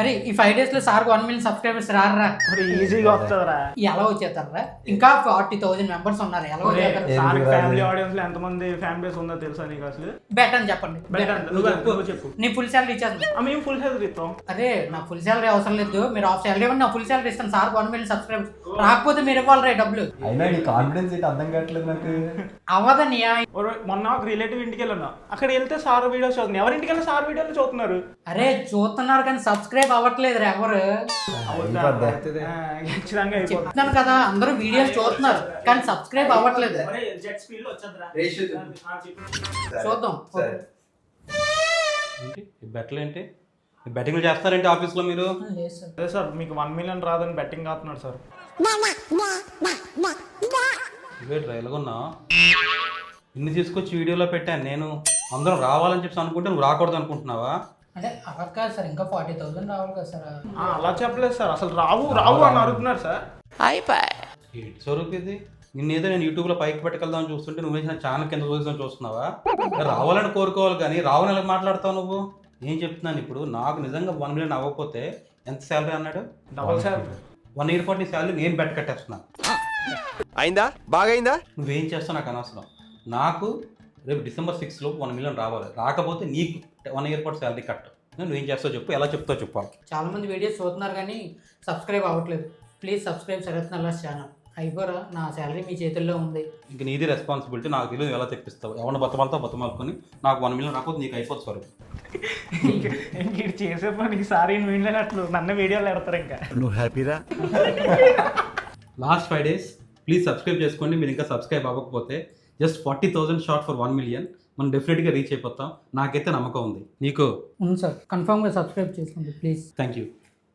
అరే ఈ ఫైవ్ డేస్లో సార్ వన్ మిలియన్ సబ్స్క్రైబర్స్ రారా ఈజీగా వస్తుందిరా. ఎలా వచ్చేస్తారా ఇంకా ఫార్టీ థౌసండ్ మెంబర్స్ ఉన్నారు ఎలా వచ్చేస్తారు? ఫ్యామిలీ? ఆడియన్స్లో ఎంతమంది ఫ్యాన్ బేస్ ఉందో తెలుసా నీకు అసలు? బెట్ అని చెప్పండి. బెటర్ నువ్వు చెప్పు నీ ఫుల్ శాలరీ ఇచ్చేస్తాను. మేము ఫుల్ హెల్త్ ఇస్తాం. అరే నా ఫుల్ శాలరీ అవసరం లేదు. మీరు ఆఫ్ శాలరీ ఇవ్వండి నా ఫుల్ శాలరీ ఇస్తాను. సార్ వన్ మిలియన్ సబ్స్క్రైబర్స్ రాకపోతే మీరు ఇవ్వాలి రే డబ్బులు. అయినా నీ కాన్ఫిడెన్స్ ఏంటి అర్థం కావట్లేదు నాకు? అవ్వదని ఓ- మొన్న ఒక రిలేటివ్ ఇంటికి వెళ్ళాను అక్కడ వెళ్తే సార్ వీడియోస్ చూస్తున్నారు. ఎవరి ఇంటికి వెళ్ళి సార్ వీడియోలు చూస్తున్నారు. అరే చూస్తున్నారు కానీ సబ్స్క్రైబ్ అవ్వట్లేదు రా ఎవరు? చెప్తున్నాను కదా అందరూ వీడియోస్ చూస్తున్నారు కానీ సబ్స్క్రైబ్ అవ్వట్లేదు. చూద్దాం. సరే. ఏంటి? ఈ బెట్టలు ఏంటి? ఈ బెట్టింగ్లు చేస్తారేంటి ఆఫీస్లో మీరు? లేదు సార్. అదే సార్ మీకు వన్ మిలియన్ రాదని బెట్టింగ్ అవుతున్నాడు సార్. ఇవేట్రా ఎలాగున్నా? ఇన్ని తీసుకొచ్చి వీడియోలో పెట్టాను నేను. అందరం రావాలని చెప్పి అనుకుంటే నువ్వు రాకూడదు అనుకుంటున్నావా? అంటే అలా కాదు సార్ ఇంకా ఫార్టీ థౌసండ్ రావాలి కదా సార్. ఆ, అలా చెప్పలేదు సార్. అసలు రావు రావు అని అడుగుతున్నారు సార్. ఏంటి స్వరూప్ ఇది? నిన్నేదో నేను యూట్యూబ్లో పైకి పెట్టగలుగుదామని చూస్తుంటే నువ్వు వేసిన ఛానల్ కింద చూసిన చూస్తున్నావా? రావాలని కోరుకోవాలి కానీ రావని ఎలా మాట్లాడతావు నువ్వు? ఏం చెప్తున్నాను ఇప్పుడు? నాకు నిజంగా వన్ మిలియన్ అవ్వకపోతే ఎంత శాలరీ అన్నాడు? డబల్ సార్ వన్ ఇయర్ పాటు నీ శాలరీ నేను బెట్ కట్టేస్తున్నాను అయిందా? బాగైందా? నువ్వేం చేస్తావు నాకు అనవసరం. నాకు రేపు డిసెంబర్ సిక్స్ లోపు వన్ మిలియన్ రావాలి. రాకపోతే నీకు వన్ ఇయర్ పాటు శాలరీ కట్ నువ్వేం చేస్తావు చెప్పు ఎలా చెప్తావు చెప్పు. చాలా మంది వీడియోస్ చూస్తున్నారు కానీ సబ్స్క్రైబ్ అవ్వట్లేదు. Please subscribe Sharath Nalla's channel అయిపోరా నా శాలరీ మీ చేతుల్లో ఉంది. ఇంక నీది రెస్పాన్సిబిలిటీ నాకు తెలియదు ఎలా తెప్పిస్తావు. ఎవరిని బతమాలతో బతమాలుకొని నాకు వన్ మిలియన్ రాకపోతే నీకు అయిపోతుంది స్వరూప్ ఇంక చేసే పనికి సార్ ఈయన వీళ్ళనట్లు నన్ను వీడియోలు పెడతారు ఇంకా. నువ్వు హ్యాపీరా? Last five days please subscribe చేసుకోండి. మీరు ఇంకా సబ్స్క్రైబ్ అవ్వకపోతే just forty thousand short for one million మనం డెఫినెట్గా రీచ్ అయిపోతాం. నాకైతే నమ్మకం ఉంది. నీకు? ఉంది సార్. కన్ఫామ్గా సబ్స్క్రైబ్ చేసుకోండి ప్లీజ్ థ్యాంక్ యూ